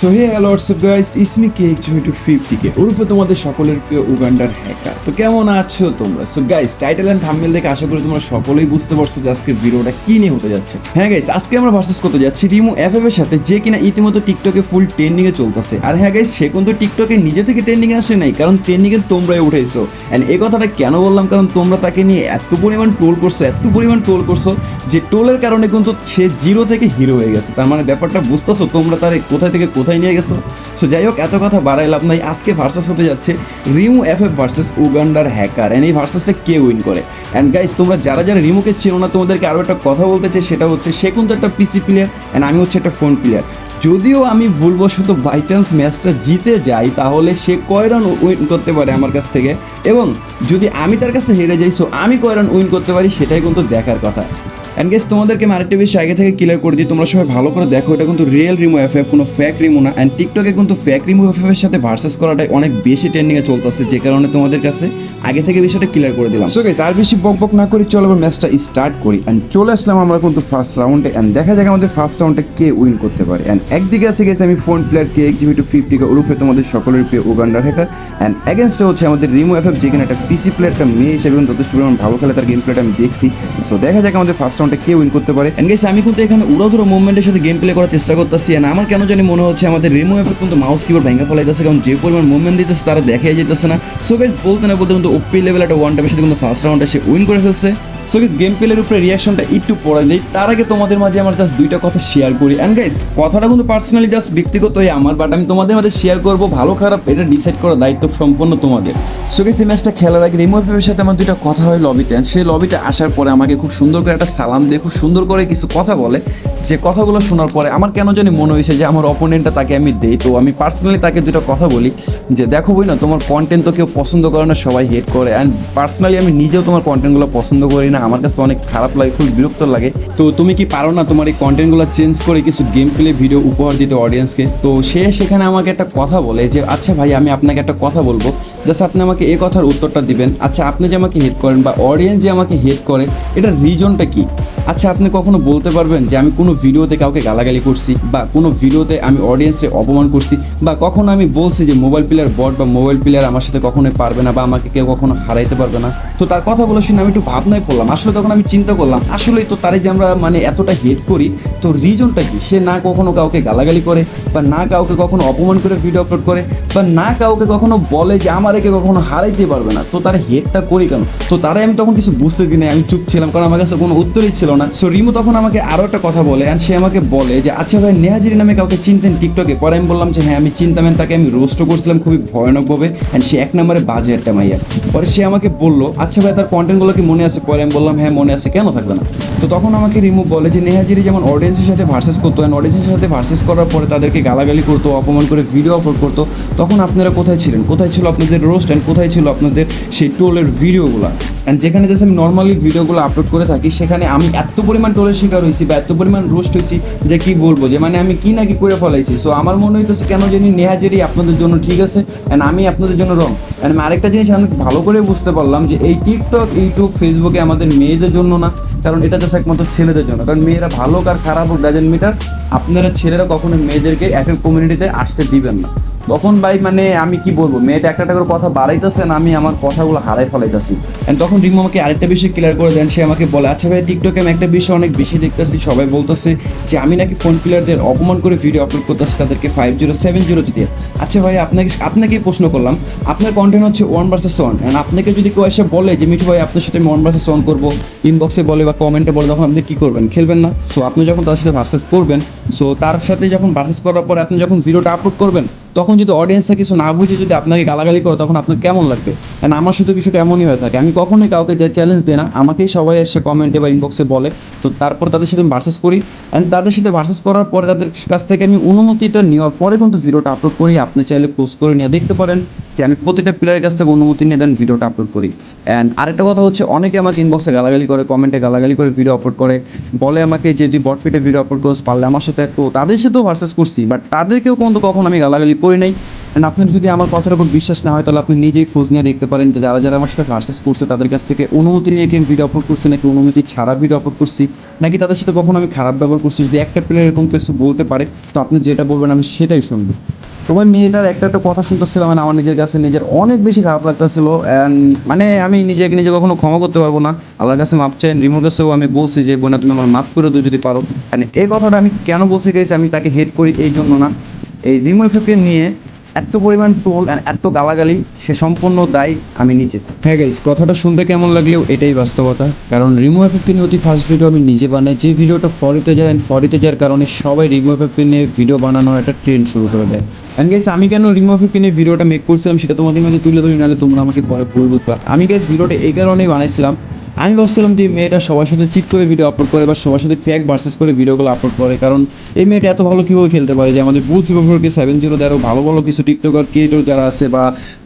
So hey hello WhatsApp guys ইসমি কে two fifty K ওরফে তোমাদের সকলের প্রিয় উগান্ডার হ্যাকার তো কেমন আছো তোমরা? So guys title and thumbnail দেখে আশা করি তোমরা সকলেই বুঝতে পারছ যে আজকের ভিডিওটা কি নিয়ে হতে যাচ্ছে। হ্যাঁ গাইস আজকে আমরা ভার্সেস করতে যাচ্ছি রিমো এফ এর সাথে, যে কিনা ইতিমধ্যে টিকটকে ফুল ট্রেন্ডিং এ চলতেছে। আর হ্যাঁ গাইস সে কিন্তু টিকটকে নিজে থেকে ট্রেন্ডিং আসে নাই, কারণ ট্রেন্ডিং এ তোমরাই উঠেছো। এন্ড এই কথাটা কেন বললাম? কারণ তোমরা তাকে নিয়ে এত পরিমাণ টোল করছ, এত পরিমাণ টোল করছ, যে টোলের কারণে কিন্তু সে জিরো থেকে হিরো হয়ে গেছে। তার মানে ব্যাপারটা বুঝতেছো তোমরা তার কোথায় থেকে কোথায় নিয়ে গেছো? সো যাই হোক এত কথা বাড়াই লাভ নাই। আজকে ভার্সেস হতে যাচ্ছে রিমু এফ এফ ভার্সেস উগান্ডার হ্যাকার এন্ড এই ভার্সেসটা কে উইন করে? অ্যান্ড গাইস তোমরা যারা যারা রিমুকে চেনো না, তোমাদেরকে আরও একটা কথা বলতে চাই, সেটা হচ্ছে সে কিন্তু একটা পিসি প্লেয়ার অ্যান্ড আমি হচ্ছে একটা ফোন প্লেয়ার যদিও আমি ভুলবশত বাই চান্স ম্যাচটা জিতে যাই, তাহলে সে কয় রান উইন করতে পারে আমার কাছ থেকে? এবং যদি আমি তার কাছে হেরে যাই সো আমি কয় রান উইন করতে পারি, সেটাই কিন্তু দেখার কথা। অ্যান্ড গেস তোমাদেরকে আমি আরেকটা বিষয় আগে থেকে ক্লিয়ার করে দিই, তোমরা সবাই ভালো করে দেখো, এটা কিন্তু রিয়েল রিমো এফ এফ কোনো ফ্যাক রিমো না। অ্যান্ড টিকটকে কিন্তু ফ্যাক রিমো এফ এর সাথে ভার্সেস করাটাই অনেক বেশি ট্রেন্ডিংয়ে চলতেছে, যে কারণে তোমাদের কাছে আগে থেকে বিষয়টা ক্লিয়ার করে দিলাম। সো গেস আর বেশি বক বক না করি চলো এবার ম্যাচটা স্টার্ট করি। অ্যান্ড চলে আসলাম আমরা কিন্তু ফার্স্ট রাউন্ডে অ্যান্ড দেখা যাক আমাদের ফার্স্ট রাউন্ডে কে উইন করতে পারে। অ্যান্ড একদিকে আছে গেছে আমি ফোন প্লেয়ার কে এক জিবি টু ফিফটিকে উরুফে তোমাদের সকলের প্রিয় উগান্ডার হ্যাকার অ্যান্ড এগেনস্টে হচ্ছে আমাদের রিমো এফ এফ যেখানে একটা পিসি প্লেয়ারটা মেয়ে হিসেবে যথেষ্ট পরিমাণ ভালো খেলে তার গেম প্লেটা আমি দেখছি। সো দেখা যাক আমাদের ফার্স্ট রাউন্ডে কে উইন করতে পারে? এন্ড আমি কিন্তু এখানে উড়াধুরো মুভমেন্টের সাথে গেম প্লে করার চেষ্টা করতেছি এন্ড আমার কেন জানি মনে হচ্ছে আমাদের রিমো অ্যাপে কিন্তু মাউস কিবোর্ড ভেঙে ফেলাইতেছে, কারণ যে পরিমাণ মুভমেন্ট দিতেছে তারা দেখাই যেতেছে না। সো গাইস বলতে না বলতে কিন্তু ওপি লেভেল একটা ওয়ান টাইমের সাথে কিন্তু ফার্স্ট রাউন্ডে সে উইন করে ফেলছে। সো গাইস গেম প্লের উপরে রিয়াকশনটা একটু পড়ে দিই। তার আগে তোমাদের মাঝে আমার জাস্ট দুইটা কথা শেয়ার করি। অ্যান্ড গাইস কথাটা কিন্তু পার্সোনালি জাস্ট ব্যক্তিগত হয়ে আমার বাট আমি তোমাদের মাঝে শেয়ার করব ভালো, খারাপ, এটা ডিসাইড করার দায়িত্ব সম্পূর্ণ তোমাদের। সো গাইস এই ম্যাচটা খেলার আগে রিমো অ্যাপের সাথে আমার দুইটা কথা হয় লবিতে and সেই লবিতে আসার পরে আমাকে খুব সুন্দর করে একটা সালাম দিয়ে, খুব সুন্দর করে কিছু কথা বলে। যে কথাগুলো শোনার পরে আমার কেন জানি মনে হয়েছে যে আমার অপোনেন্টটা তাকে আমি দেই। তো আমি পার্সোনালি তাকে দুটো কথা বলি যে, দেখো বই না তোমার কন্টেন্ট তো কেউ পছন্দ করে না, সবাই হেট করে। অ্যান্ড পার্সোনালি আমি নিজেও তোমার কন্টেন্টগুলো পছন্দ করি না, আমার কাছে অনেক খারাপ লাগে খুব বিরক্ত লাগে। তো তুমি কি পারো না তোমার এই কন্টেন্টগুলো চেঞ্জ করে কিছু গেম প্লে ভিডিও উপহার দিতে অডিয়েন্সকে তো সে সেখানে আমাকে একটা কথা বলে যে আচ্ছা ভাই, আমি আপনাকে একটা কথা বলব। জাস্ট আপনি আমাকে এ কথার উত্তরটা দিবেন। আচ্ছা আপনি যে আমাকে হেড করেন বা অডিয়েন্স যে আমাকে হেড করে, এটার রিজনটা কি? আচ্ছা আপনি কখনো বলতে পারবেন যে আমি কোনো ভিডিওতে কাউকে গালাগালি করছি বা কোনো ভিডিওতে আমি অডিয়েন্সে অপমান করছি বা কখনো আমি বলছি যে মোবাইল প্লেয়ার বট বা মোবাইল প্লেয়ার আমার সাথে কখনোই পারবে না বা আমাকে কেউ কখনো হারাইতে পারবে না? তো তার কথা বলে শুনে আমি একটু ভাবনায় পড়লাম। আসলে তখন আমি চিন্তা করলাম আসলেই তো তারে যে আমরা মানে এতটা হেট করি তো রিজনটা কি? সে না কখনো কাউকে গালাগালি করে বা না কাউকে কখনো অপমান করে ভিডিও আপলোড করে বা না কাউকে কখনো বলে যে আমার একে কখনো হারাইতে পারবে না? তো তার হেডটা করি কেন? তো তারাই আমি তখন কিছু বুঝতে দিই নাই, আমি চুপ ছিলাম কারণ আমার কাছে কোনো উত্তরই ছিল না। সো রিমু তখন আমাকে আরও একটা কথা বলে অ্যান্ড সে আমাকে বলে যে আচ্ছা ভাই, নেহাজিরি নামে কাউকে চিনতেন টিকটকে। পরে আমি বললাম যে হ্যাঁ আমি চিনতাম তাকে আমি রোস্টও করছিলাম খুবই ভয়ানকভাবে অ্যান্ড সে এক নম্বরে বাজে একটা মাইয়া। পরে সে আমাকে বলল আচ্ছা ভাই, তার কন্টেন্টগুলো কি মনে আছে? পরে আমি বললাম হ্যাঁ মনে আছে, কেন থাকবে না? তো তখন আমাকে রিমু বলে যে নেহাজিরি যেমন অডিয়েন্সের সাথে ভার্সেস করতো অ্যান্ড অডিয়েন্সের সাথে ভার্সেস করার পরে তাদেরকে গালাগালি করতো, অপমান করে ভিডিও আপলোড করতো, তখন আপনারা কোথায় ছিলেন? কোথায় ছিল আপনাদের রোস্ট অ্যান্ড কোথায় ছিল আপনাদের সেই টোলের ভিডিওগুলো অ্যান্ড যেখানে জাস্ট আমি নর্মালি ভিডিওগুলো আপলোড করে থাকি, সেখানে আমি এত পরিমাণ টোলের শিকার হয়েছি বা এত পরিমাণ রোস্ট হয়েছি যে কি বলব? যে মানে আমি কি না কি করে ফলাইছি? সো আমার মনে হইতেছে কেন জানি নেহাজেরি আপনাদের জন্য ঠিক আছে অ্যান্ড আমি আপনাদের জন্য রং অ্যান্ড আমি আরেকটা জিনিস আমি ভালো করে বুঝতে পারলাম যে এই টিকটক ইউটিউব ফেসবুকে আমাদের মেয়েদের জন্য না, কারণ এটা জাস্ট একমাত্র ছেলেদের জন্য। কারণ মেয়েরা ভালো কার খারাপ হোক ডাজেন্ট মিটার আপনারা ছেলেরা কখনো মেয়েদেরকে এক এক কমিউনিটিতে আসতে দিবেন না। তখন ভাই মানে আমি কি বলব, মেয়েটা একটা একটা করে কথা বাড়াইতেছে না, আমি আমার কথাগুলো হারাই ফেলাইতেছি। এন্ড তখন রিমু আমাকে আরেকটা বিষয় ক্লিয়ার করে দেন, সে আমাকে বলে আচ্ছা ভাই টিকটকে আমি একটা বিষয় অনেক বেশি দেখতেছি, সবাই বলতেছে যে আমি নাকি ফোন প্লেয়ারদের অপমান করে ভিডিও আপলোড করতেছি তাদেরকে ফাইভ জিরো সেভেন জিরো দিতে আচ্ছা ভাই, আপনাকে আপনাকে প্রশ্ন করলাম, আপনার কন্টেন্ট হচ্ছে ওয়ান ভার্সেস ওয়ান অ্যান্ড আপনাকে যদি কেউ এসে বলে যে, মিঠু ভাই, আপনার সাথে আমি ওয়ান ভার্সেস ওয়ান করব ইনবক্সে বলে বা কমেন্টে বলে, তখন আপনি কী করবেন? খেলবেন না। সো আপনি যখন তার সাথে ভার্সেস করবেন সো তার সাথে যখন ভার্সেস করার পরে আপনি যখন ভিডিওটা আপলোড করবেন তখন যদি অডিয়েন্সরা কিছু না বুঝে যদি আপনাকে গালাগালি করে, তখন আপনার কেমন লাগবে? অ্যান্ড আমার সাথে বিষয়টা এমনই হয়ে থাকে। আমি কখনোই কাউকে যে চ্যালেঞ্জ দিই না, আমাকেই সবাই এসে কমেন্টে বা ইনবক্সে বলে। তো তারপর তাদের সাথে আমি ভার্সেস করি। অ্যান্ড তাদের সাথে ভার্সেস করার পরে তাদের কাছ থেকে আমি অনুমতিটা নেওয়ার পরে কিন্তু ভিডিওটা আপলোড করি। আপনি চাইলে পোস্ট করে নিয়ে দেখতে পারেন। যে আমি প্রতিটা প্লেয়ারের কাছ থেকে অনুমতি নিয়ে দেন ভিডিওটা আপলোড করি। অ্যান্ড আরেকটা কথা হচ্ছে, অনেকে আমাকে ইনবক্সে গালাগালি করে কমেন্টে গালাগালি করে ভিডিও আপলোড করে। বলে আমাকে যে, তুই বটফিটে ভিডিও আপলোড করস, পারলে আমার সাথে তো তাদের সাথেও ভার্সেস করছি। বাট তাদেরকেও কিন্তু কখনো আমি গালাগালি করি নাই। And আপনার যদি আমার কথার উপর বিশ্বাস না হয়, তাহলে আপনি নিজেই খোঁজ নিয়ে দেখতে পারেন যে যারা যারা আমার সাথে ভার্সেস করছে, তাদের কাছ থেকে অনুমতি নিয়ে কি ভিডিও আপলোড করছি, নাকি অনুমতি ছাড়া ভিডিও আপলোড করছি, নাকি তাদের সাথে কখনো আমি খারাপ ব্যবহার করছি, যদি একটা প্লেয়ার এরকম কিছু বলতে পারে, তো আপনি যেটা বলবেন আমি সেটাই শুনব। তোমার মেয়েটার একটা একটা কথা শুনতেছিলাম মানে আমার নিজের কাছে নিজের অনেক বেশি খারাপ লাগতেছিল অ্যান্ড মানে আমি নিজেকে নিজে কখনো ক্ষমা করতে পারব না, আল্লাহর কাছে মাপ চাই রিমোর কাছেও আমি বলছি যে বোনা তুমি আমার মাপ করে দিও যদি পারো। মানে এই কথাটা আমি কেন বলছি গেছি আমি তাকে হেট করি এই জন্য না। এই রিমো এফেক্টকে নিয়ে এত পরিমাণ টোল and এত গালাগালি, সে সম্পূর্ণ দায় আমি নিজে। হ্যাঁ গাইস কথাটা শুনতে কেমন লাগলেও এটাই বাস্তবতা। কারণ রিমো এফেক্টকে নিয়ে অতি ফার্স্ট ভিডিও আমি নিজে বানাই। যে ভিডিওটা ফরিতে যায় and ফরিতে যাওয়ার কারণে সবাই রিমো এফেক্টকে নিয়ে ভিডিও বানানোর একটা ট্রেন্ড শুরু করে দেয়। অ্যান্ড গাইস আমি কেন রিমো এফেক্টকে নিয়ে ভিডিওটা মেক করছিলাম, সেটা তোমাদের মাঝে তুলে ধরি, নাহলে তোমরা আমাকে পরে ভুল বুঝবা। আমি গাইস ভিডিওটা এই কারণেই বানাইছিলাম আমি ভাবছিলাম যে মেয়েটা সবার সাথে চিট করে ভিডিও আপলোড করে বা সবার সাথে ফ্যাক ভার্সেস করে ভিডিওগুলো আপলোড করে, কারণ এই মেয়েটা এত ভালো কীভাবে খেলতে পারে? যে আমাদের বুল সিভারকে সেভেন জিরো আরও ভালো ভালো কিছু টিকটকার ক্রিয়েটর যারা আছে বা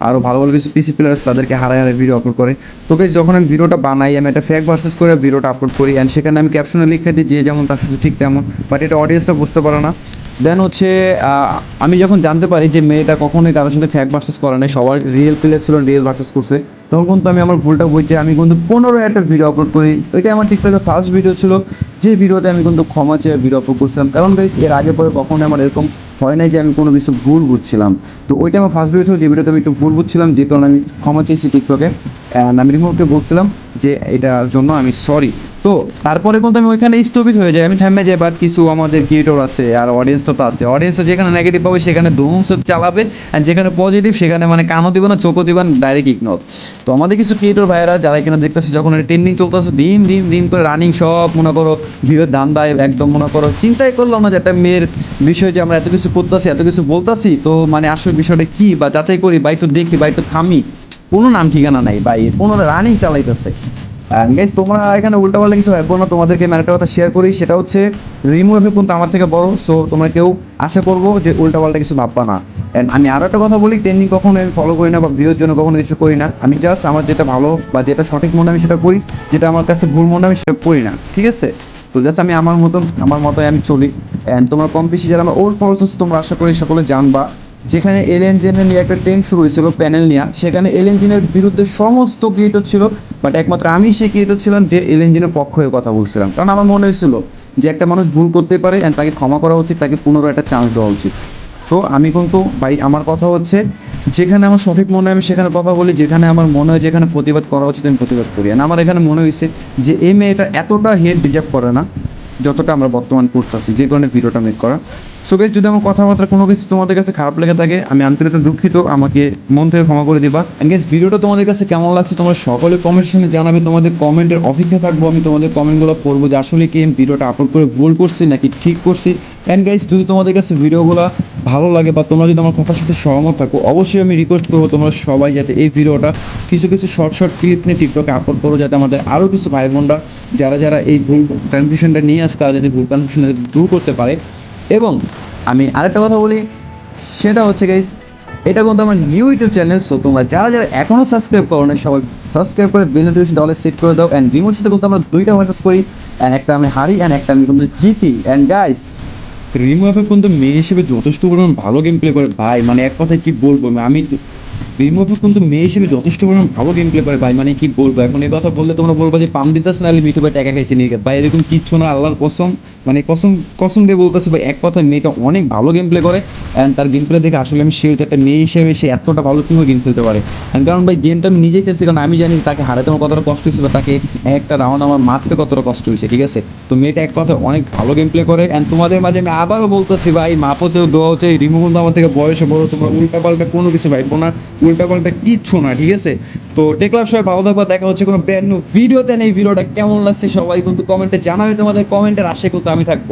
আরও ভালো ভালো কিছু পিসি প্লেয়ার আছে তাদেরকে হারায় হারায় ভিডিও আপলোড করে। তো যখন আমি ভিডিওটা বানাই, আমি একটা ফ্যাক ভার্সেস করে ভিডিওটা আপলোড করি অ্যান্ড সেখানে আমি ক্যাপশনে লিখে দিই যে যেমন তার সাথে ঠিক তেমন বাট এটা অডিয়েন্সটা বুঝতে পারে না। দেন হচ্ছে আমি যখন জানতে পারি যে মেয়েটা কখনোই কারোর সাথে ফ্যাক ভার্সেস করে নাই, সবার রিয়েল প্লেয়ার ছিল রিয়েল ভার্সেস করছে। তখন কিন্তু আমি আমার ভুলটা বুঝছি আমি কিন্তু পনেরো একটা ভিডিও আপলোড করি। ওইটা আমার টিকটকের ফার্স্ট ভিডিও ছিল, যে ভিডিওতে আমি কিন্তু ক্ষমা চেয়ে ভিডিও আপলোড করছিলাম। কারণ বেশ এর আগে পরে কখনো আমার এরকম হয় নাই যে আমি কোনো কিছু ভুল বুঝছিলাম। তো ওইটা আমার ফার্স্ট ভিডিও ছিল, যে ভিডিওতে আমি একটু ভুল বুঝছিলাম, যে কারণে আমি ক্ষমা চেয়েছি টিকটকে অ্যান্ড আমি রিমোটকে বলছিলাম যে এটার জন্য আমি সরি তো তারপরে কিন্তু আমি ওইখানে স্থগিত হয়ে যাই। আমি থেমে যাই বাট কিছু আমাদের ক্রিয়েটর আছে আর অডিয়েন্সটা তো আছে। অডিয়েন্স যেখানে নেগেটিভ পাবে, সেখানে ধুমস চালাবে আর যেখানে পজিটিভ সেখানে মানে কানও দিব না, চোখও দিবেন ডাইরেক্ট ইগনোর তো আমাদের কিছু ক্রিয়েটর ভাইয়েরা, যারা কিনা দেখতেছে যখন ট্রেন্ডিং চলতেছে, দিন দিন দিন করে রানিং সব, মনে করো, ভিড়ের দাম দায় একদম, মনে করো, চিন্তাই করলাম না যে একটা মেয়ের বিষয় যে আমরা এত কিছু করতেছি, এত কিছু বলতাছি, তো মানে আসলে বিষয়টা কি বা যাচাই করি বা একটু দেখি বা একটু থামি। কোনো নাম ঠিকানা নাই ভাই, কোনো রানিং চালাইতেছে। গাইজ তোমরা এখানে উল্টাপাল্টা কিছু ভাববো না, তোমাদেরকে আমি একটা কথা শেয়ার করি, সেটা হচ্ছে রিমু এফেক্ট কিন্তু আমার থেকে বড় সো তোমরা কেউ আশা করব যে উল্টাপাল্টা কিছু ভাববা না। And আমি আরও একটা কথা বলি ট্রেন্ডিং কখনো আমি ফলো করি না বা ভিউর জন্য কখনো কিছু করি না। আমি জাস্ট আমার যেটা ভালো বা যেটা সঠিক মনে আমি সেটা করি, যেটা আমার কাছে ভুল মনে আমি সেটা করি না, ঠিক আছে? তো জাস্ট আমি আমার মতন, আমার মতোই আমি চলি। অ্যান্ড তোমরা কম বেশি যারা আমার ওল্ড ফলোয়ার্স তোমরা আশা করি সকলে জানবা। যেখানে এল এঞ্জিনের নিয়ে একটা ট্রেন শুরু হয়েছিল প্যানেল নিয়ে। সেখানে এল এঞ্জিনের বিরুদ্ধে সমস্ত ক্রিয়েটর ছিল বাট একমাত্র আমি সেই ক্রিয়েটর ছিলাম যে এল এঞ্জিনের পক্ষ হয়ে কথা বলছিলাম। কারণ আমার মনে হয়েছিল যে একটা মানুষ ভুল করতে পারে অ্যান্ড তাকে ক্ষমা করা উচিত, তাকে পুনরায় একটা চান্স দেওয়া উচিত। তো আমি কিন্তু, ভাই, আমার কথা হচ্ছে, যেখানে আমার সঠিক মনে হয় আমি সেখানে কথা বলি, যেখানে আমার মনে হয় যেখানে প্রতিবাদ করা উচিত আমি প্রতিবাদ করি। আর আমার এখানে মনে হয়েছে যে এই মেয়েটা এতটা হেড ডিজার্ভ করে না যতটা আমরা বর্তমান করতেছি, যে কারণে ভিডিওটা মেক করা। সো বেশ যদি আমার কথাবার্তা কোনো কিছু তোমাদের কাছে খারাপ লেগে থাকে, আমি আন্তরিক দুঃখিত, আমাকে মন থেকে ক্ষমা করে দিবা। গেস ভিডিওটা তোমাদের কাছে কেমন লাগছে, তোমরা সকলে কমেন্ট সেকশনে জানাবে, তোমাদের কমেন্টের অপেক্ষা থাকব, আমি তোমাদের কমেন্টগুলো পড়ব যে আসলে কি ভিডিওটা আপলোড করে ভুল করছি নাকি ঠিক করছি। এন্ড গাইজ যদি তোমাদের কাছে ভিডিওগুলো ভালো লাগে বা তোমরা যদি আমার কথার সাথে সহমত থাকো, অবশ্যই আমি রিকোয়েস্ট করব তোমরা সবাই যাতে এই ভিডিওটা কিছু কিছু শর্ট শর্ট ক্লিপ নিয়ে টিকটকে আপলোড করো, যাতে আমাদের আরও কিছু ভাই বোনরা, যারা যারা এই ভুল কনফিউশনটা নিয়ে আসে, তারা যাতে ভুল কনফিউশনটা দূর করতে পারে। এবং আমি আরেকটা কথা বলি, সেটা হচ্ছে গাইস এটা কিন্তু আমার নিউ ইউটিউব চ্যানেল সো তোমরা যারা যারা এখনও সাবস্ক্রাইব করো না সবাই সাবস্ক্রাইব করে বেল নোটিফিকেশন ডলে সেট করে দাও। অ্যান্ড রিমোট সাথে কিন্তু আমরা দুইটা ভার্সেস করি অ্যান্ড একটা আমি হারি অ্যান্ড একটা আমি কিন্তু জিতি। অ্যান্ড গাইস রিমো এখন কিন্তু মেয়ে হিসেবে যথেষ্ট পরিমাণ ভালো গেম প্লে করে। ভাই মানে এক কথায় কি বলব? আমি রিমো কিন্তু মেয়ে হিসেবে যথেষ্ট পরিমাণ ভালো গেম প্লে করে ভাই মানে কি বলব? এখন এই কথা বললে তোমরা বলব যে পাম দিতেছে না মিঠু ভাই টাকা খাইছে নিয়ে ভাই, এরকম কিচ্ছু না, আল্লাহর কসম। মানে কসম কসম দিয়ে বলতেছে ভাই, এক কথায় মেয়েটা অনেক ভালো গেম প্লে করে। অ্যান্ড তার গেম প্লে দেখে আসলে আমি শিওর একটা মেয়ে হিসেবে সে এতটা ভালো কীভাবে গেম খেলতে পারে। And কারণ ভাই গেমটা আমি নিজেই খেলছি, কারণ আমি জানি তাকে হারাতে আমার কতটা কষ্ট হয়েছে বা তাকে একটা রাউন্ড আমার মারতে কতটা কষ্ট হয়েছে, ঠিক আছে? তো মেয়েটা এক কথা অনেক ভালো গেম প্লে করে। অ্যান্ড তোমাদের মাঝে আমি আবারও বলতেছি ভাই, মাপতেও দোয়া হচ্ছে রিমো কিন্তু আমার থেকে বয়সে বড়, তোমরা উল্টা পাল্টা কোনো কিছু ভাই না। উল্টা পাল্টা কিচ্ছু না, ঠিক আছে? তো টেকলাম সবাই ভালো থাকবা, দেখা হচ্ছে কোনো ব্র্যান্ড নিউ ভিডিওতে নেই ভিডিওটা কেমন লাগছে সবাই কিন্তু কমেন্টে জানাবে তোমাদের। কমেন্টের আশে কিন্তু আমি থাকব।